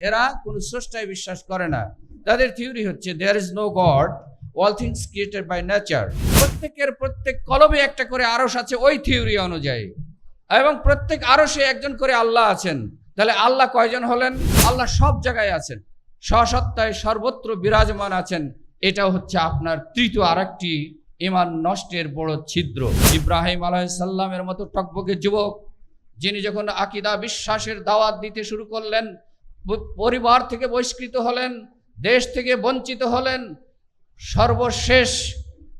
এরা কোনো স্রষ্টায় বিশ্বাস করে না। তাদের থিওরি হচ্ছে there is no god all things created by nature প্রত্যেকের প্রত্যেক কলবে একটা করে আরস আছে ওই থিওরি অনুযায়ী। এবং প্রত্যেক আরসে একজন করে আল্লাহ আছেন। তাহলে আল্লাহ কয়জন হলেন? আল্লাহ সব জায়গায় আছেন। স্বসত্তায় সর্বত্র বিরাজমান আছেন। এটা হচ্ছে আপনার তৃতীয় আরেকটি ইমান নষ্টের বড় ছিদ্র। ইব্রাহিম আলাইসাল্লামের মতো টকবকে যুবক, যিনি যখন আকিদা বিশ্বাসের দাওয়াত দিতে শুরু করলেন পরিবার থেকে বহিষ্কৃত হলেন, দেশ থেকে বঞ্চিত হলেন, সর্বশেষ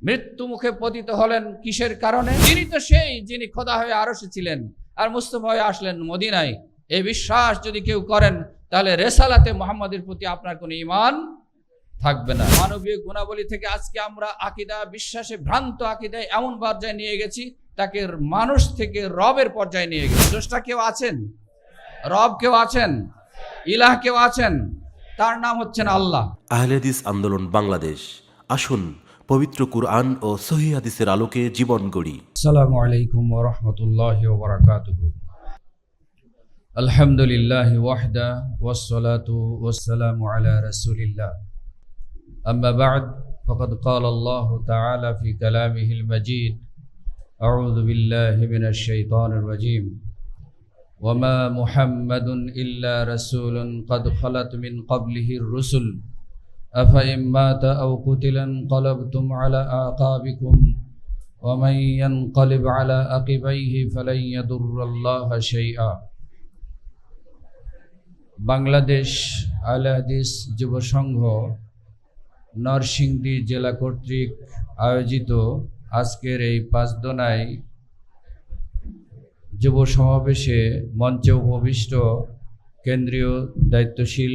মৃত্যু মুখে পতিত হলেন কিসের কারণে? তিনি তো সেই যিনি খোদা হয়ে আরসে ছিলেন আর মুস্তফা হয়ে আসলেন মদিনায়। এই বিশ্বাস যদি কেউ করেন, তাহলে রেসালাতে মোহাম্মদের প্রতি আপনার কোনো ইমান থাকবে না। মানবীয় গুণাবলী থেকে আজকে আমরা আকিদা, বিশ্বাসে ভ্রান্ত আকিদায় এমন পর্যায়ে নিয়ে গেছি, তাকে মানুষ থেকে রবের পর্যায়ে নিয়ে গেছি। স্রষ্টা কেউ আছেন? রব কেউ আছেন? ইলাহ কেউ আছেন? তার নাম হচ্ছেন আল্লাহ। আহলেদিস আন্দোলন বাংলাদেশ। আসুন পবিত্র কুরআন ও সহি হাদিসের আলোকে জীবন গড়ি। সালাম আলাইকুম ওয়া রাহমাতুল্লাহি ওয়া বারাকাতুহু। আলহামদুলিল্লাহি ওয়াহদা ওয়াস সালাতু ওয়াস সালামু আলা রাসূলিল্লাহ। আম্মা বা'দ ফাকাদ ক্বালা আল্লাহু তাআলা ফি কালামিহিল আউযু বিল্লাহি মিনাশ শাইতানির রাজীম। وما محمد إلا رسول قد خلت من قبله الرسل أفإن مات أو قتل انقلبتم على أعقابكم ومن ينقلب على عقبيه فلن يضر الله شيئا বাংলাদেশ আল হাদিস যুব সংঘ নরসিংদী জেলা কর্তৃক আয়োজিত আজকের এই পাঁচদোনায় যুব সমাবেশে মঞ্চে উপবিষ্ট কেন্দ্রীয় দায়িত্বশীল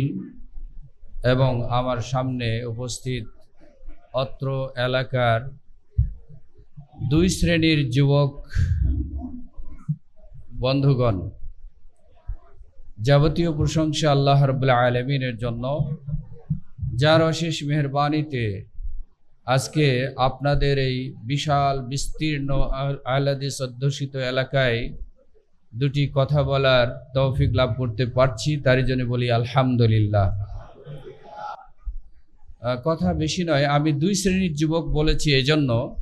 এবং আমার সামনে উপস্থিত অত্র এলাকার দুই শ্রেণির যুবক বন্ধুগণ, যাবতীয় প্রশংসা আল্লাহ রবুল্লা আলমিনের জন্য। যার অশেষ মেহরবানিতে আজকে আপনাদের এই বিশাল, বিস্তীর্ণ আহলাদিস অধ্যুষিত এলাকায় দুটি কথা বলার তৌফিক লাভ করতে পারছি, তারই জন্য বলি আলহামদুলিল্লাহ। কথা বেশি নয়, আমি দুই শ্রেণির যুবক বলেছি এজন্য।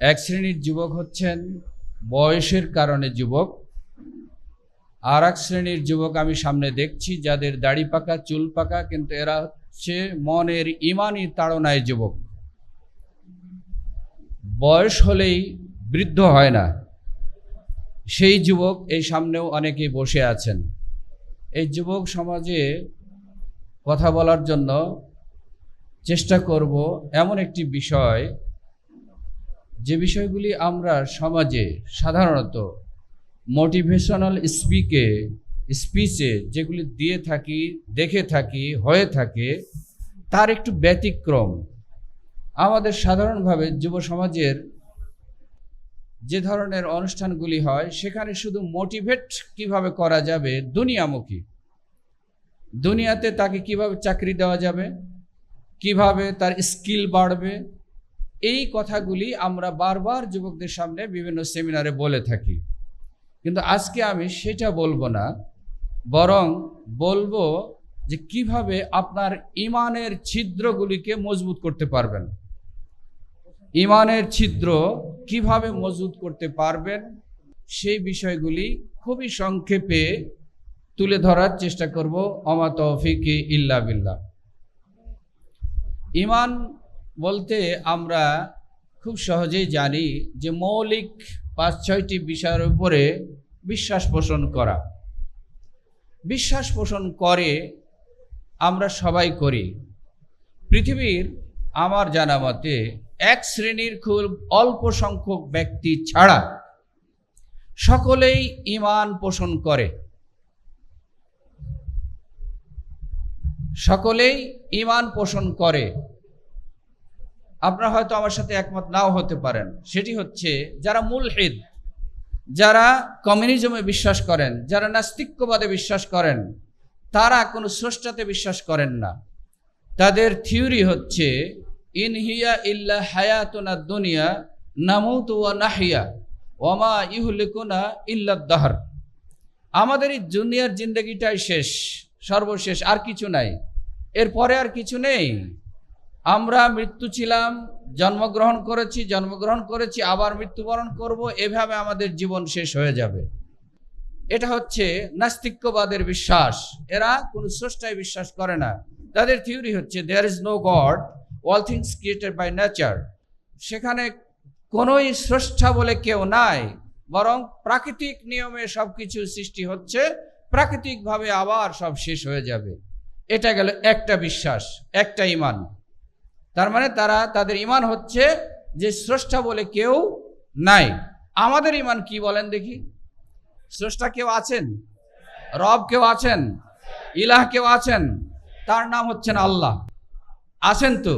এক শ্রেণির যুবক হচ্ছেন বয়সের কারণে যুবক। আর এক শ্রেণির যুবক আমি সামনে দেখছি, যাদের দাড়ি পাকা, চুল পাকা, কিন্তু এরা হচ্ছে মনের ইমানই তাড়নায় যুবক। বয়স হলেই বৃদ্ধ হয় না। সেই যুবক এই সামনেও অনেকে বসে আছেন। এই যুবক সমাজে কথা বলার জন্য চেষ্টা করব এমন একটি বিষয়, যে বিষয়গুলি আমরা সমাজে সাধারণত মোটিভেশনাল স্পিকে স্পিচে যেগুলি দিয়ে থাকি, দেখে থাকি, হয়ে থাকে, তার একটু ব্যতিক্রম। আমাদের সাধারণভাবে যুব সমাজের যে ধরনের অনুষ্ঠানগুলি হয়, সেখানে শুধু মোটিভেট কীভাবে করা যাবে দুনিয়ামুখী? দুনিয়াতে তাকে কীভাবে চাকরি দেওয়া যাবে? কীভাবে তার স্কিল বাড়বে? এই কথাগুলি আমরা বারবার যুবকদের সামনে বিভিন্ন সেমিনারে বলে থাকি। কিন্তু আজকে আমি সেটা বলব না, বরং বলব যে কীভাবে আপনার ইমানের ছিদ্রগুলিকে মজবুত করতে পারবেন। ইমানের ছিদ্র কীভাবে মজবুত করতে পারবেন, সেই বিষয়গুলি খুবই সংক্ষেপে তুলে ধরার চেষ্টা করব। অমা তৌফিকে ইল্লা বিল্লাহ। ইমান বলতে আমরা খুব সহজেই জানি যে মৌলিক পাঁচ ছয়টি বিষয়ের উপরে বিশ্বাস পোষণ করা। বিশ্বাস পোষণ করে আমরা সবাই করি। পৃথিবীর আমার জানা মতে এক শ্রেণির খুব অল্প সংখ্যক ব্যক্তি ছাড়া সকলেই ইমান পোষণ করে। সকলেই ইমান পোষণ করে। আপনারা হয়তো আমার সাথে একমত নাও হতে পারেন। সেটি হচ্ছে যারা মূল মুলহিদ, যারা কমিউনিজমে বিশ্বাস করেন, যারা নাস্তিক্যবাদে বিশ্বাস করেন, তারা কোনো স্রষ্টাতে বিশ্বাস করেন না। তাদের থিওরি হচ্ছে ইনহিয়া ইল্লা হায়াতুনা দুনিয়া নামুত নাহিয়া ওমা ইহুলিকুনা ইল্লা আমাদের এই দুনিয়ার জিন্দগিটাই শেষ, সর্বশেষ, আর কিছু নাই। এরপরে আর কিছু নেই। আমরা মৃত্যু ছিলাম, জন্মগ্রহণ করেছি জন্মগ্রহণ করেছি, আবার মৃত্যুবরণ করব, এভাবে আমাদের জীবন শেষ হয়ে যাবে। এটা হচ্ছে নাস্তিক্যবাদের বিশ্বাস। এরা কোনো স্রষ্টায় বিশ্বাস করে না। তাদের থিওরি হচ্ছে there is no god all things created by nature সেখানে কোনোই স্রষ্টা বলে কেউ নাই, বরং প্রাকৃতিক নিয়মে সব কিছু সৃষ্টি হচ্ছে, প্রাকৃতিকভাবে আবার সব শেষ হয়ে যাবে। এটা গেল একটা বিশ্বাস, একটা ইমান। তার মানে তারা, তাদের ইমান হচ্ছে যে স্রষ্টা বলে কেউ নাই। আমাদের ইমান কি বলেন দেখি? স্রষ্টা কেউ আছেন? রব কেউ আছেন? ইলাহ কেউ আছেন? তার নাম হচ্ছেন আল্লাহ। আছেন তো।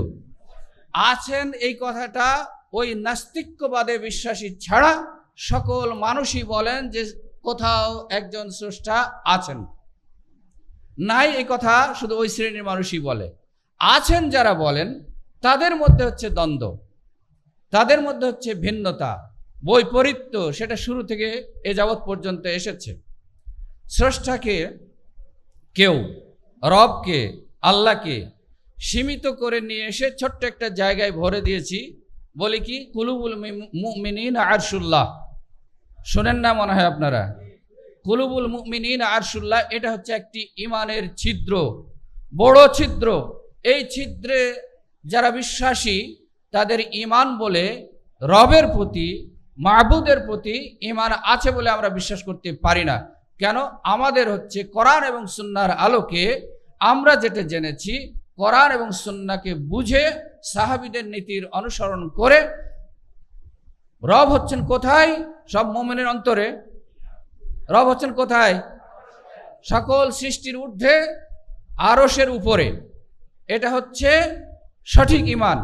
আছেন এই কথাটা ওই নাস্তিক্যবাদে বিশ্বাসী ছাড়া সকল মানুষই বলেন যে কোথাও একজন স্রষ্টা আছেন। নাই এই কথা শুধু ওই শ্রেণির মানুষই বলে। আছেন যারা বলেন, তাদের মধ্যে হচ্ছে দ্বন্দ্ব, তাদের মধ্যে হচ্ছে ভিন্নতা, বৈপরীত্য, সেটা শুরু থেকে এ যাবৎ পর্যন্ত এসেছে। স্রষ্টাকে কেউ, রবকে, আল্লাহকে সীমিত করে নিয়ে এসে ছোট্ট একটা জায়গায় ভরে দিয়েছি। বলি কি, কুলুবুল মুমিনিন আরশুল্লাহ। শোনেন না মনে হয় আপনারা? কুলুবুল মুমিনিন আরশুল্লাহ, এটা হচ্ছে একটি ইমানের ছিদ্র। বড় ছিদ্র। এই ছিদ্রে যারা বিশ্বাসী, তাদের ইমান বলে রবের প্রতি, মাহবুদের প্রতি ইমান আছে বলে আমরা বিশ্বাস করতে পারি না। কেন? আমাদের হচ্ছে কোরআন এবং সুন্নার আলোকে আমরা যেটা জেনেছি কোরআন এবং সুন্নাকে বুঝে সাহাবিদের নীতির অনুসরণ করে রব হচ্ছেন কোথায়? সব মোমেনের অন্তরে। রব হচ্ছেন কোথায়? সকল সৃষ্টির ঊর্ধ্বে আরসের উপরে। এটা হচ্ছে সঠিক ইমান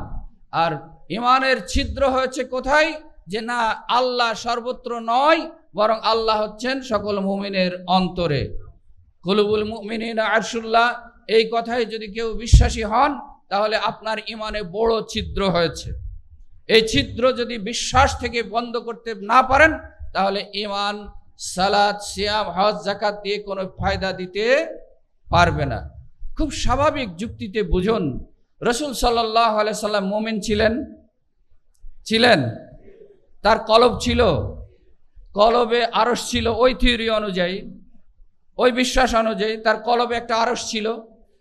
আর ইমানের ছিদ্র হয়েছে কোথায়? যে না আল্লাহ সর্বত্র নয়, বরং আল্লাহ হচ্ছেন সকল মুমিনের অন্তরে। কুলুবুল মুমিনিন আরশুল্লাহ এই কথায় যদি কেউ বিশ্বাসী হন, তাহলে আপনার ইমানে বড় ছিদ্র হয়েছে। এই ছিদ্র যদি বিশ্বাস থেকে বন্ধ করতে না পারেন, তাহলে ইমান সালাদ সিয়াম, হজ জাকাত দিয়ে কোনো ফায়দা দিতে পারবে না। খুব স্বাভাবিক যুক্তিতে বুঝুন, রসুল সাল্লাহ সাল্লাম মোমিন ছিলেন? ছিলেন? তার কলব ছিল? কলবে আরস ছিল ওই থিওরি অনুযায়ী, ওই বিশ্বাস অনুযায়ী তার কলবে একটা আরস ছিল।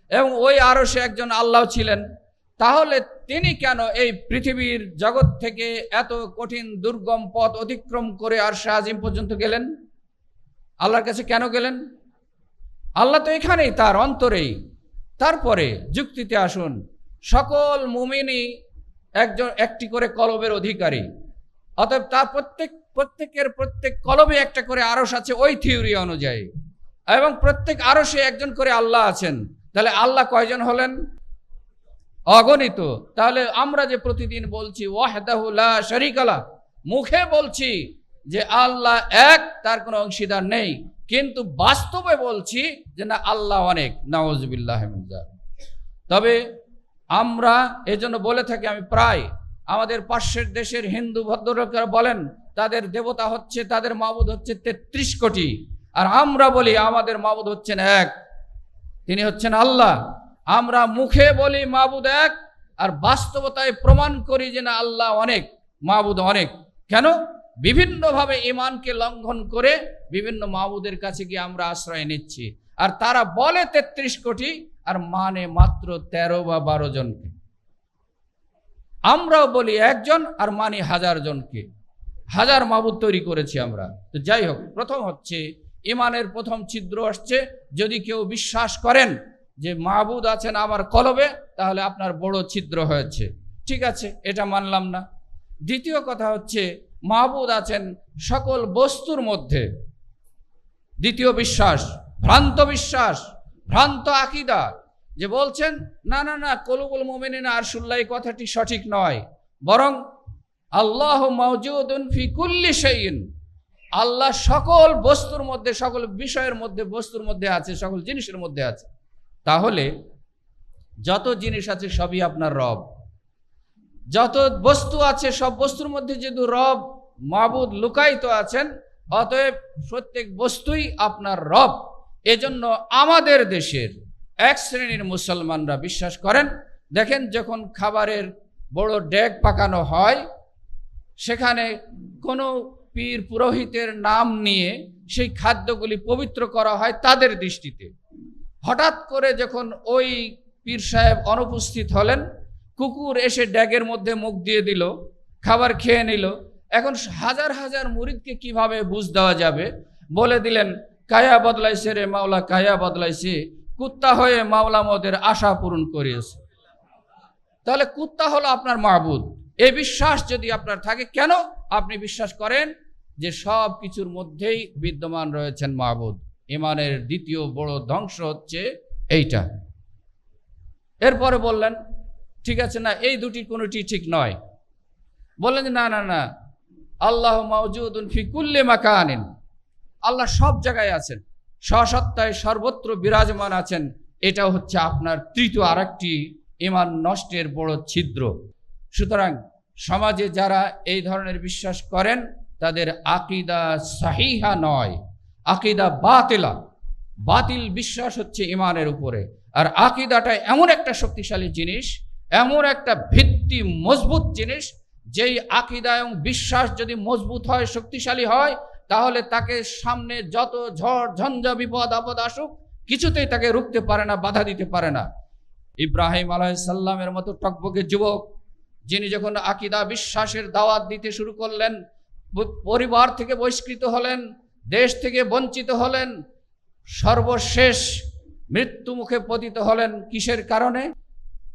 এবং ওই আরসে একজন আল্লাহ ছিলেন। তাহলে তিনি কেন এই পৃথিবীর জগৎ থেকে এত কঠিন, দুর্গম পথ অতিক্রম করে আর শাহজিম পর্যন্ত গেলেন? আল্লাহর কাছে কেন গেলেন? আল্লাহ তো এখানেই, তার অন্তরেই। তারপরে যুক্তিতে আসুন, সকল মুমিনই একজন, একটি করে কলবের অধিকারী। অতএব তার প্রত্যেক, প্রত্যেকের প্রত্যেক কলবে একটা করে আরস আছে, ওই থিওরি অনুযায়ী। এবং প্রত্যেক আরসে একজন করে আল্লাহ আছেন। তাহলে আল্লাহ কয়জন হলেন? অগণিত। তাহলে আমরা যে প্রতিদিন বলছি ওয়াহদাহুল্লাহ শরিকালা মুখে বলছি যে আল্লাহ এক, তার কোনো অংশীদার নেই। কিন্তু বাস্তবে বলছি যে না, আল্লাহ অনেক। নওয়াজবিল্লাহ তবে আমরা এজন্য বলে থাকি, আমি প্রায় আমাদের পাশের দেশের হিন্দু ভদ্রলোকেরা বলেন, তাদের দেবতা হচ্ছে, তাদের মাবুদ হচ্ছে তেত্রিশ কোটি। আর আমরা বলি, আমাদের মাবুদ হচ্ছেন এক। তিনি হচ্ছেন আল্লাহ। আমরা মুখে বলি মাবুদ এক, আর বাস্তবতায় প্রমাণ করি যে না, আল্লাহ অনেক, মাবুদ অনেক। কেন? বিভিন্নভাবে ইমানকে লঙ্ঘন করে বিভিন্ন মাবুদের কাছে গিয়ে আমরা আশ্রয় নিচ্ছি। আর তারা বলে তেত্রিশ কোটি, আর মানে মাত্র তেরো বা বারো জনকে। আমরাও বলি একজন, আর মানি হাজার জনকে। হাজার মাবুদ তৈরি করেছি আমরা। তো যাই হোক, প্রথম হচ্ছে ইমানের প্রথম ছিদ্র আসছে। যদি কেউ বিশ্বাস করেন যে মাহবুদ আছেন আমার কলবে, তাহলে আপনার বড় ছিদ্র হয়েছে। ঠিক আছে, এটা মানলাম না। দ্বিতীয় কথা হচ্ছে মাহবুদ আছেন সকল বস্তুর মধ্যে। দ্বিতীয় বিশ্বাস, ভ্রান্ত বিশ্বাস, ভ্রান্ত আকিদা, যে বলছেন, না না না, কলুবুল মোমিনিন আরশুল্লাহ কথাটি সঠিক নয়। বরং আল্লাহ মৌজুদুন ফি কুল্লি সেইন আল্লাহ সকল বস্তুর মধ্যে, সকল বিষয়ের মধ্যে, বস্তুর মধ্যে আছে, সকল জিনিসের মধ্যে আছে। তাহলে যত জিনিস আছে সবই আপনার রব। যত বস্তু আছে সব বস্তুর মধ্যে যেহেতু রব, মাবুদ লুকায়িত আছেন, অতএব প্রত্যেক বস্তুই আপনার রব। এজন্য আমাদের দেশের এক শ্রেণির মুসলমানরা বিশ্বাস করেন, দেখেন যখন খাবারের বড় ডেক পাকানো হয়, সেখানে কোনো পীর পুরোহিতের নাম নিয়ে সেই খাদ্যগুলি পবিত্র করা হয় তাদের দৃষ্টিতে। হঠাৎ করে যখন ওই পীর সাহেব অনুপস্থিত হলেন, কুকুর এসে ড্যাগের মধ্যে মুখ দিয়ে দিল, খাবার খেয়ে নিল। এখন হাজার হাজার মুরিদকে কীভাবে বুঝ দেওয়া যাবে? বলে দিলেন, কায়া বদলাইছে রে মাওলা, কায়া বদলাইছে। কুত্তা হয়ে মাওলা মদের আশা পূরণ করিয়েছে। তাহলে কুত্তা হলো আপনার মাহবুদ এই বিশ্বাস যদি আপনার থাকে, কেন আপনি বিশ্বাস করেন? যে সব কিছুর মধ্যেই বিদ্যমান রয়েছেন মাহবুদ। ইমানের দ্বিতীয় বড় ধ্বংস হচ্ছে এইটা। এরপরে বললেন, ঠিক আছে না, এই দুটি কোনোটি ঠিক নয়। বললেন যে না না না, আল্লাহ মাউজুদুন ফি কুল্লে মাকানিন। আল্লাহ সব জায়গায় আছেন স্বসত্তায় সর্বত্র বিরাজমান আছেন এটা হচ্ছে আপনার তৃতীয় আরেকটি ইমান নষ্টের বড় ছিদ্র। সুতরাং সমাজে যারা এই ধরনের বিশ্বাস করেন তাদের আকিদা সাহিহা নয়, আকিদা বাতিলা। বাতিল বিশ্বাস হচ্ছে ইমানের উপরে। আর আকিদাটা এমন একটা শক্তিশালী জিনিস, এমন একটা ভিত্তি মজবুত জিনিস, যেই আকিদা এবং বিশ্বাস যদি মজবুত হয়, শক্তিশালী হয়, তাহলে তাকে সামনে যত ঝড়, ঝঞ্ঝা, বিপদ, আপদ আসুক, কিছুতেই তাকে রুখতে পারে না, বাধা দিতে পারে না। ইব্রাহিম আলাইসাল্লামের মতো টকবকে যুবক, যিনি যখন আকিদা বিশ্বাসের দাওয়াত দিতে শুরু করলেন পরিবার থেকে বহিষ্কৃত হলেন, দেশ থেকে বঞ্চিত হলেন, সর্বশেষ মৃত্যু মুখে পতিত হলেন কিসের কারণে?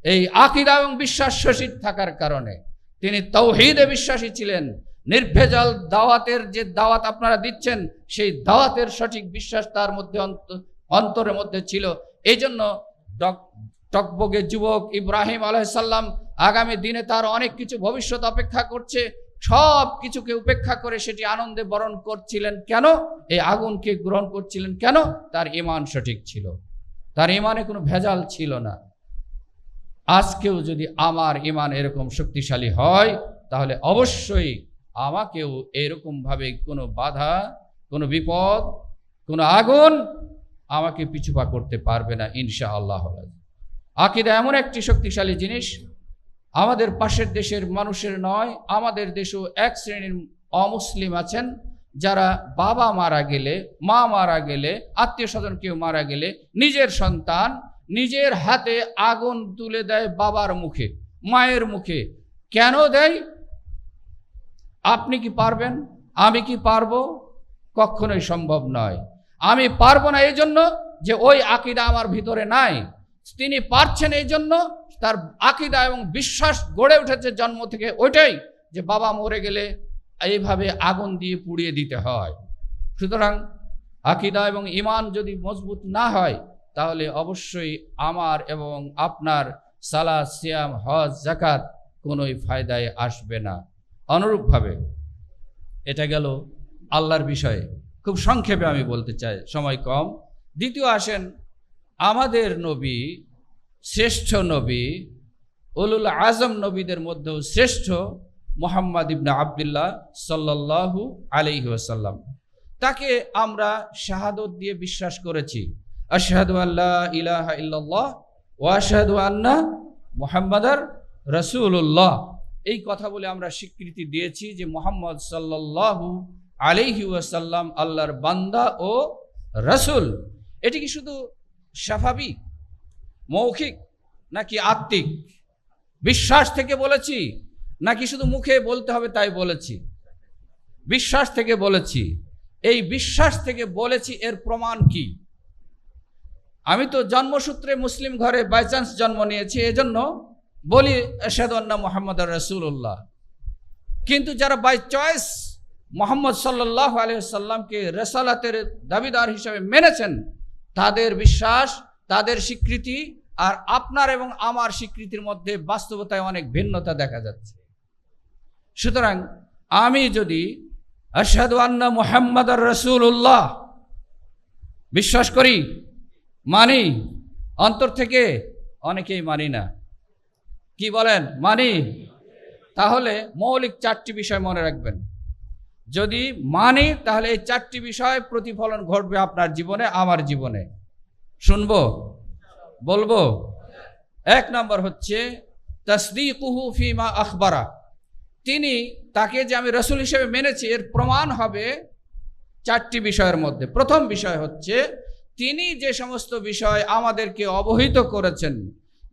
এই আকিদা এবং বিশ্বাস শশীর থাকার কারণে। তিনি তৌহিদে বিশ্বাসী ছিলেন। নির্ভেজাল দাওয়াতের যে দাওয়াত আপনারা দিচ্ছেন, সেই দাওয়াতের সঠিক বিশ্বাস তার মধ্যে অন্ত- অন্তরের মধ্যে ছিল। এই জন্য টকবগে যুবক ইব্রাহিম আলাইসাল্লাম আগামী দিনে তার অনেক কিছু ভবিষ্যৎ অপেক্ষা করছে। সব কিছুকে উপেক্ষা করে সেটি আনন্দে বরণ করছিলেন কেন? এই আগুনকে গ্রহণ করছিলেন কেন? তার ইমান সঠিক ছিল। তার ইমানে কোনো ভেজাল ছিল না। আজকেও যদি আমার ইমান এরকম শক্তিশালী হয়, তাহলে অবশ্যই আমাকেও এরকমভাবে কোনো বাধা, কোনো বিপদ, কোনো আগুন আমাকে পিছুপা করতে পারবে না ইনশা আল্লাহ আকিদা এমন একটি শক্তিশালী জিনিস আমাদের পাশের দেশের মানুষের নয়, আমাদের দেশেও এক শ্রেণির অমুসলিম আছেন যারা বাবা মারা গেলে, মা মারা গেলে, আত্মীয় স্বজন কেউ মারা গেলে নিজের সন্তান নিজের হাতে আগুন তুলে দেয় বাবার মুখে, মায়ের মুখে। কেন দেয়? আপনি কি পারবেন? আমি কি পারব? কখনোই সম্ভব নয়। আমি পারব না এই জন্য যে ওই আকিদা আমার ভিতরে নাই। তিনি পারছেন এই জন্য তার আকিদা এবং বিশ্বাস গড়ে উঠেছে জন্ম থেকে ওইটাই যে বাবা মরে গেলে এইভাবে আগুন দিয়ে পুড়িয়ে দিতে হয়। সুতরাং আকিদা এবং ইমান যদি মজবুত না হয়, তাহলে অবশ্যই আমার এবং আপনার সালা সিয়াম, হজ জাকাত কোনোই ফায়দায় আসবে না। অনুরূপভাবে এটা গেল আল্লাহর বিষয়ে। খুব সংক্ষেপে আমি বলতে চাই, সময় কম। দ্বিতীয় আসেন আমাদের নবী, শ্রেষ্ঠ নবী, উলুল আজম নবীদের মধ্যেও শ্রেষ্ঠ মোহাম্মদ ইবনা আবদুল্লাহ সাল্লাল্লাহু আলাইহি ওয়াসাল্লাম। তাকে আমরা শাহাদত দিয়ে বিশ্বাস করেছি। আশহাদু আল্লাহ ইলাহা ইল্লাল্লাহ ও আশহাদু আন্না মুহাম্মাদার রাসূলুল্লাহ। এই কথা বলে আমরা স্বীকৃতি দিয়েছি যে মোহাম্মদ সাল্লাল্লাহু আলাইহি ওয়াসাল্লাম আল্লাহর বান্দা ও রাসূল। এটি কি শুধু স্বাভাবিক, মৌখিক নাকি আত্মিক? বিশ্বাস থেকে বলেছি নাকি শুধু মুখে বলতে হবে তাই বলেছি? বিশ্বাস থেকে বলেছি। এই বিশ্বাস থেকে বলেছি এর প্রমাণ কি? আমি তো জন্মসূত্রে মুসলিম ঘরে বাই চান্স জন্ম নিয়েছি, এজন্য বলি এরশাদন্না মোহাম্মদ রসুল্লাহ কিন্তু যারা বাই চয়েস মোহাম্মদ সাল্লাহ আলহিসাল্লামকে রেসালাতের দাবিদার হিসাবে মেনেছেন তাদের বিশ্বাস, তাদের স্বীকৃতি আর আপনার এবং আমার স্বীকৃতির মধ্যে বাস্তবতায় অনেক ভিন্নতা দেখা যাচ্ছে। সুতরাং আমি যদি আশহাদু আন্না মুহাম্মদ রসুল্লাহ বিশ্বাস করি, মানি, অন্তর থেকে অনেকেই মানি না। কি বলেন? মানি? তাহলে মৌলিক চারটি বিষয় মনে রাখবেন। যদি মানি, তাহলে এই চারটি বিষয় প্রতিফলন ঘটবে আপনার জীবনে, আমার জীবনে। শুনব? বলব? এক নম্বর হচ্ছে, তসদিকুহু ফিমা আখবারা। তিনি তাকে যে আমি রসুল হিসেবে মেনেছি, এর প্রমাণ হবে চারটি বিষয়ের মধ্যে। প্রথম বিষয় হচ্ছে, তিনি যে সমস্ত বিষয় আমাদেরকে অবহিত করেছেন,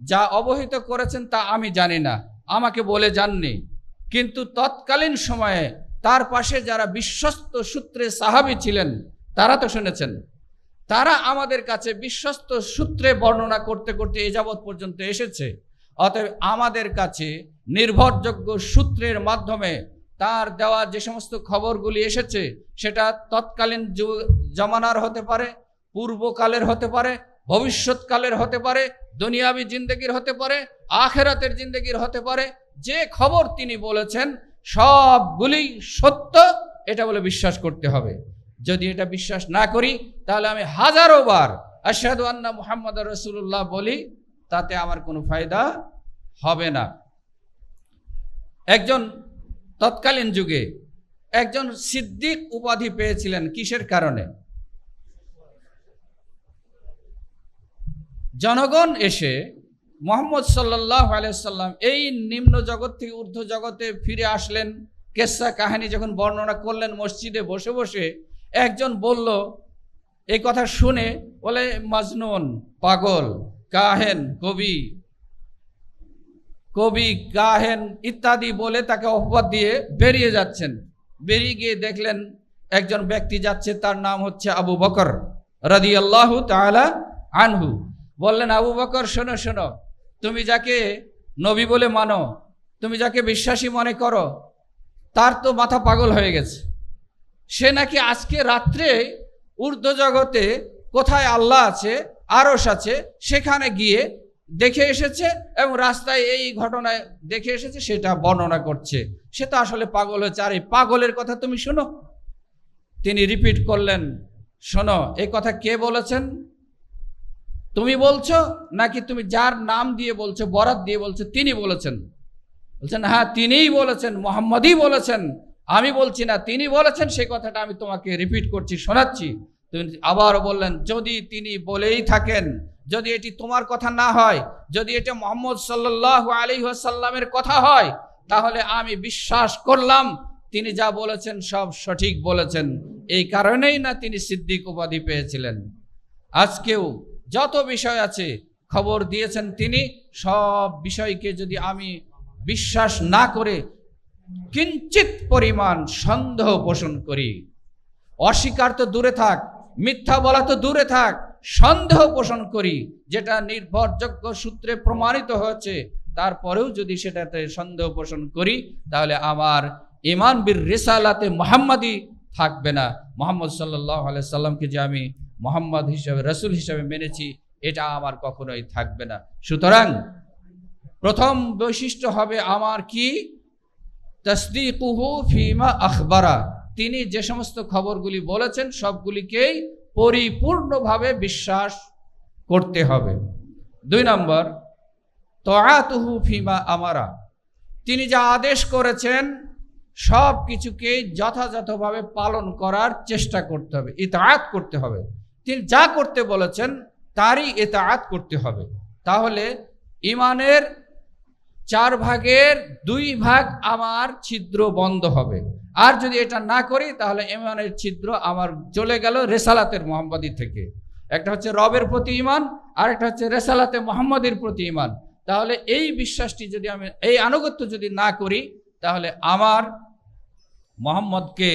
যা অবহিত করেছেন তা আমি জানি না, আমাকে বলে যাননি। কিন্তু তৎকালীন সময়ে তার পাশে যারা বিশ্বস্ত সূত্রে সাহাবি ছিলেন, তারা তো শুনেছেন। তারা আমাদের কাছে বিশ্বস্ত সূত্রে বর্ণনা করতে করতে এ যাবৎ পর্যন্ত এসেছে। অতএব আমাদের কাছে নির্ভরযোগ্য সূত্রের মাধ্যমে তার দেওয়া যে সমস্ত খবরগুলি এসেছে, সেটা তৎকালীন জমানার হতে পারে, পূর্বকালের হতে পারে, ভবিষ্যৎকালের হতে পারে, দুনিয়াবি জিন্দগির হতে পারে, আখেরাতের জিন্দগির হতে পারে, যে খবর তিনি বলেছেন সবগুলি সত্য, এটা বলে বিশ্বাস করতে হবে। যদি এটা বিশ্বাস না করি, তাহলে আমি হাজারো বার আশহাদু আন্না মুহাম্মদ রসুল্লাহ বলি, তাতে আমার কোনো ফায়দা হবে না। একজন তৎকালীন যুগে একজন সিদ্দিক উপাধি পেয়েছিলেন কিসের কারণে? জনগণ এসে মোহাম্মদ সাল্লাহ আলাইসাল্লাম এই নিম্ন জগৎ থেকে ঊর্ধ্ব জগতে ফিরে আসলেন। কেসা কাহিনী যখন বর্ণনা করলেন মসজিদে বসে বসে, একজন বলল, এই কথা শুনে বলে, মাজনুন, পাগল, কাহেন, কবি কবি গাহেন ইত্যাদি বলে তাকে অপবাদ দিয়ে বেরিয়ে যাচ্ছেন। বেরিয়ে গিয়ে দেখলেন একজন ব্যক্তি যাচ্ছে, তার নাম হচ্ছে আবু বকর রাদি আল্লাহ তালা আনহু। বললেন, আবু বকর, শোনো শোনো তুমি যাকে নবী বলে মানো, তুমি যাকে বিশ্বাসী মনে করো, তার তো মাথা পাগল হয়ে গেছে। সে নাকি আজকে রাত্রে ঊর্ধ্ব জগতে কোথায় আল্লাহ আছে আরস আছে, সেখানে গিয়ে দেখে এসেছে এবং রাস্তায় এই ঘটনায় দেখে এসেছে, সেটা বর্ণনা করছে। সে তো আসলে পাগল হয়েছে। আর এই পাগলের কথা তুমি শোনো? তিনি রিপিট করলেন, শোনো, এই কথা কে বলেছেন? তুমি বলছো নাকি তুমি যার নাম দিয়ে বলছো, বরাত দিয়ে বলছো, তিনি বলেছেন। বলছেন হ্যাঁ তিনিই বলেছেন, মোহাম্মদই বলেছেন। আমি বলছি না, তিনি বলেছেন, সেই কথাটা আমি তোমাকে রিপিট করছি, শোনাচ্ছি। তুমি আবার বললেন, যদি তিনি বলেই থাকেন, যদি এটি তোমার কথা না হয়, যদি এটা মোহাম্মদ সাল্লাহ আলী সাল্লামের কথা হয়, তাহলে আমি বিশ্বাস করলাম, তিনি যা বলেছেন সব সঠিক বলেছেন। এই কারণেই না তিনি সিদ্দিক উপাধি পেয়েছিলেন। আজকেও যত বিষয় আছে খবর দিয়েছেন তিনি, সব বিষয়কে যদি আমি বিশ্বাস না করে কিঞ্চিত পরিমাণ সন্দেহ পোষণ করি, অস্বীকার তো দূরে থাক, মিথ্যা বলা তো দূরে থাক, সন্দেহ পোষণ করি, যেটা নির্ভরযোগ্য সূত্রে প্রমাণিত হয়েছে, তারপরেও যদি সেটাতে সন্দেহ পোষণ করি, তাহলে আমার ইমান বীর রেসালাতে মোহাম্মদই থাকবে না। মোহাম্মদ সাল্লাহ সাল্লামকে যে আমি মোহাম্মদ হিসাবে, রসুল হিসাবে মেনেছি, এটা আমার কখনোই থাকবে না। সুতরাং প্রথম বৈশিষ্ট্য হবে আমার কি? তসদিকুহু ফিমা আখবারা। তিনি যে সমস্ত খবরগুলি বলেছেন, সবগুলিকেই পরিপূর্ণভাবে বিশ্বাস করতে হবে। দুই নম্বর তআতুহু ফিমা আমারা। তিনি যা আদেশ করেছেন সব কিছুকেই যথাযথভাবে পালন করার চেষ্টা করতে হবে ইতায়াত করতে হবে। তিনি যা করতে বলেছেন, তারই ইতাআত করতে হবে। তাহলে ইমানের চার ভাগের দুই ভাগ আমার ছিদ্র বন্ধ হবে। আর যদি এটা না করি, তাহলে ইমানের ছিদ্র আমার চলে গেল রেসালাতের মোহাম্মদী থেকে। একটা হচ্ছে রবের প্রতি ইমান আর একটা হচ্ছে রেসালাতে মোহাম্মদের প্রতি ইমান তাহলে এই বিশ্বাসটি যদি আমি, এই আনুগত্য যদি না করি, তাহলে আমার মোহাম্মদকে,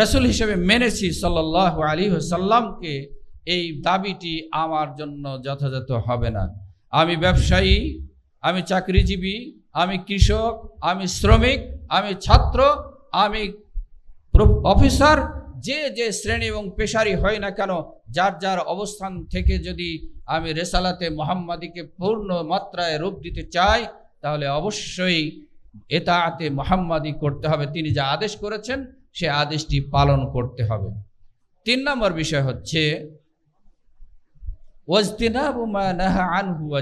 রসুল হিসেবে মেনেছি সাল্লাহ আলী সাল্লামকে এই দাবিটি আমার জন্য যথাযথ হবে না। আমি ব্যবসায়ী, আমি চাকরিজীবী, আমি কৃষক, আমি শ্রমিক, আমি ছাত্র, আমি অফিসার, যে যে শ্রেণি এবং পেশারি হয় না কেন, যার যার অবস্থান থেকে যদি আমি রেসালাতে মোহাম্মদীকে পূর্ণ মাত্রায় রূপ দিতে চাই, তাহলে অবশ্যই এতাতে মোহাম্মদী করতে হবে। তিনি যা আদেশ করেছেন, সে আদেশটি পালন করতে হবে। তিন নম্বর বিষয় হচ্ছে ওয়াজতিনাবু মা নাহা আনহু ওয়া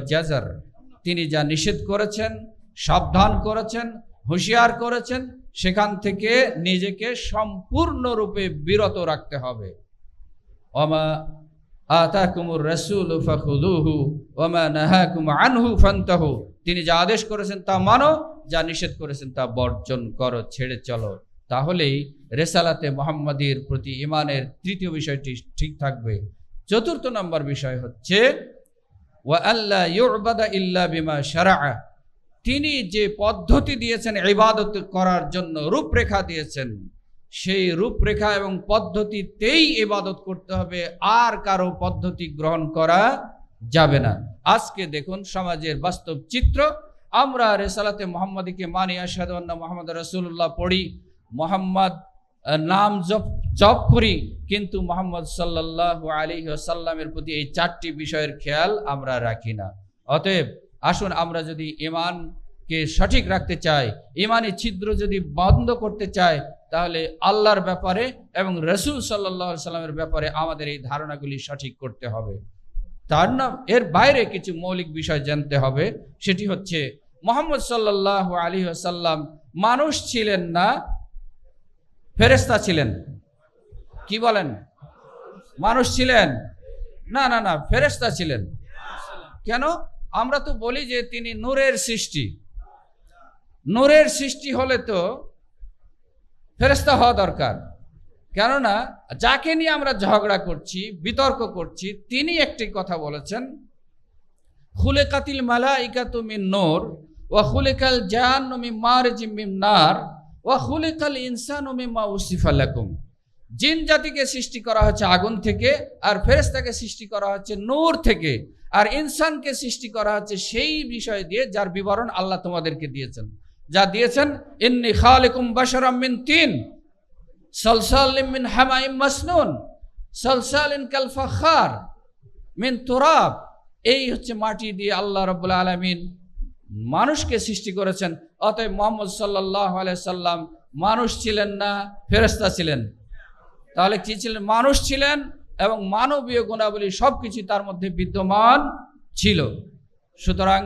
জাজার। তিনি যা নিষেধ করেছেন, সাবধান করেছেন, হুঁশিয়ার করেছেন, সেখান থেকে নিজেকে সম্পূর্ণরূপে বিরত রাখতে হবে। ওমা আতাকুমুর রাসূল আনহু ফান্তাহু। তিনি যা আদেশ করেছেন তা মানো, যা নিষেধ করেছেন তা বর্জন করো, ছেড়ে চলো। তাহলেই রেসালাতে মোহাম্মদীর প্রতি ইমানের তৃতীয় বিষয়টি ঠিক থাকবে। চতুর্থ নম্বর বিষয় হচ্ছে আল্লাহ বিমা শারাআ। তিনি যে পদ্ধতি দিয়েছেন ইবাদত করার জন্য রূপরেখা দিয়েছেন, সেই রূপরেখা এবং পদ্ধতিতেই ইবাদত করতে হবে, আর কারও পদ্ধতি গ্রহণ করা যাবে না। আজকে দেখুন সমাজের বাস্তব চিত্র। আমরা রেসালাতে মোহাম্মদীকে মানি আসাদু মোহাম্মদ রসুল্লাহ পড়ি। মোহাম্মদ নাম জপ জপ করি, কিন্তু মোহাম্মদ সাল্লাহ আলী সাল্লামের প্রতি এই চারটি বিষয়ের খেয়াল আমরা রাখি না। অতএব আসুন আমরা যদি ইমানকে সঠিক রাখতে চাই ইমানে ছিদ্র যদি বন্ধ করতে চাই, তাহলে আল্লাহর ব্যাপারে এবং রসুল সাল্লাহ সাল্লামের ব্যাপারে আমাদের এই ধারণাগুলি সঠিক করতে হবে। তার নাম এর বাইরে কিছু মৌলিক বিষয় জানতে হবে, সেটি হচ্ছে মোহাম্মদ সাল্লাহ আলী সাল্লাম মানুষ ছিলেন না ফেরেস্তা ছিলেন। কি বলেন? মানুষ ছিলেন? না না না ফেরেস্তা ছিলেন। কেন? আমরা তো বলি যে তিনি নূরের সৃষ্টি। নূরের সৃষ্টি হলে তো ফেরেস্তা হওয়া দরকার। কেননা, যাকে নিয়ে আমরা ঝগড়া করছি, বিতর্ক করছি, তিনি একটি কথা বলেছেন খুলে কাতিল মালা ইকাতু মিন নোর, ওয়া খুলিকাল জান মিন মারজ মিন নার, ওয়া খুলিকাল ইনসান মিম্মা উসিফা লাকুম। জিন জাতিকে সৃষ্টি করা হচ্ছে আগুন থেকে, আর ফেরেশতাকে সৃষ্টি করা হচ্ছে নূর থেকে। আর ইনসানকে সৃষ্টি করা হচ্ছে সেই বিষয় দিয়ে যার বিবরণ আল্লাহ তোমাদেরকে দিয়েছেন। যা দিয়েছেন, ইন্নি খালিকুম বাশারাম মিন তিন, সালসালিম মিন হামাইম মাসনুন, সালসালিন কাল ফাখার মিন তুরাব। এই হচ্ছে মাটি দিয়ে আল্লাহ রব্বুল আলমিন মানুষকে সৃষ্টি করেছেন। অতএব মোহাম্মদ সাল্লাহ সাল্লাম মানুষ ছিলেন না ফেরেস্তা ছিলেন। তাহলে কি ছিলেন? মানুষ ছিলেন এবং মানবীয় গুণাবলী সব কিছু তার মধ্যে বিদ্যমান ছিল। সুতরাং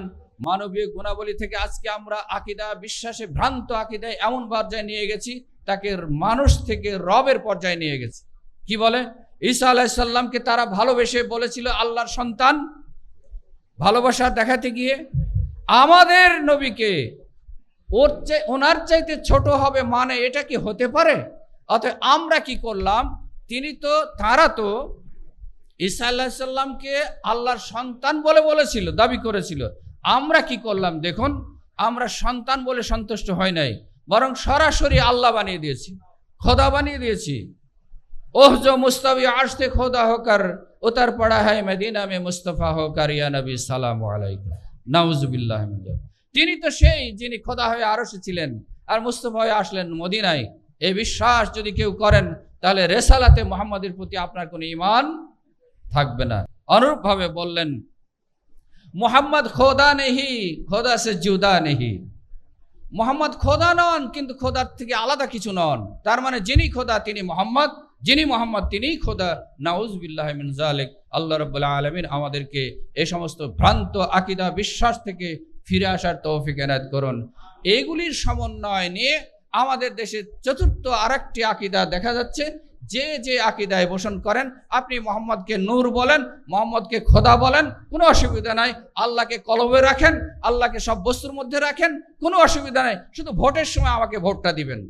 মানবীয় গুণাবলী থেকে আজকে আমরা আকিদা, বিশ্বাসে ভ্রান্ত আকিদায় এমন পর্যায়ে নিয়ে গেছি, তাকে মানুষ থেকে রবের পর্যায়ে নিয়ে গেছি। কি বলে? ঈসা আলাহিসাল্লামকে তারা ভালোবেসে বলেছিল, আল্লাহর সন্তান। ভালোবাসা দেখাতে গিয়ে, আমাদের নবীকে ওর চাই ওনার চাইতে ছোট হবে মানে এটা কি হতে পারে? অতএব আমরা কি করলাম? তিনি তো, তারা তো ঈসা আল্লাহ সাল্লামকে আল্লাহর সন্তান বলে বলেছিল, দাবি করেছিল। আমরা কি করলাম? দেখুন, আমরা সন্তান বলে সন্তুষ্ট হয় নাই, বরং সরাসরি আল্লাহ বানিয়ে দিয়েছি, খোদা বানিয়ে দিয়েছি। ওহ জো মুস্তাবি আসতে খোদা হোকার উতার পড়া হয় মেদিনা মে মুস্তফা হোকার ইয়া নবী, সালাম আলাইকুম। নাউজুবিল্লাহ তিনি তো সেই যিনি খোদা হয়ে আরশে ছিলেন, আর মুস্তফা হয়ে আসলেন মদিনায়। এই বিশ্বাস যদি কেউ করেন, তাহলে রেসালাতে মোহাম্মদের প্রতি আপনার কোনো ইমান থাকবে না। অনুরূপভাবে বললেন, মোহাম্মদ খোদা নেহি, খোদা সে জুদা নেহি। মোহাম্মদ খোদা নন, কিন্তু খোদার থেকে আলাদা কিছু নন। তার মানে যিনি খোদা, তিনি মোহাম্মদ। যিনি মোহাম্মদ, তিনি খোদা। নাউজবিল্লাহ মিন জালেক আল্লাহ রব্বুল্লাহ আলমিন আমাদেরকে এই সমস্ত ভ্রান্ত আকিদা, বিশ্বাস থেকে ফিরে আসার তৌফিক এনায়ত করুন। এইগুলির সমন্বয় নিয়ে আমাদের দেশে চতুর্থ আরেকটি আকিদা দেখা যাচ্ছে। যে যে আকিদায় পোষণ করেন, আপনি মোহাম্মদকে নূর বলেন, মোহাম্মদকে খোদা বলেন, কোনো অসুবিধা নাই। আল্লাহকে কলবে রাখেন, আল্লাহকে সব বস্তুর মধ্যে রাখেন, কোনো অসুবিধা নাই। শুধু ভোটের সময় আমাকে ভোটটা দিবেন।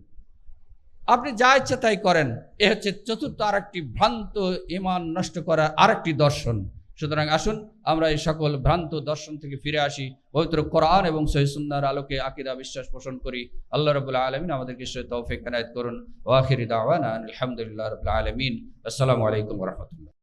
আপনি যা ইচ্ছে তাই করেন। এ হচ্ছে চতুর্থ আরেকটি ভ্রান্ত ইমান নষ্ট করার আরেকটি দর্শন। সুতরাং আসুন, আমরা এই সকল ভ্রান্ত দর্শন থেকে ফিরে আসি, পবিত্র কোরআন এবং সহিসুন্নার আলোকে আকিদা বিশ্বাস পোষণ করি। আল্লাহ রবুল্লা আলমিন আমাদেরকে সে তৌফিক এনায়ত করুন। ওয়াখির দাওয়ান আলহামদুলিল্লাহ রবুল্লা আলমিন। আসসালামু আলাইকুম রহমতুল্লাহ।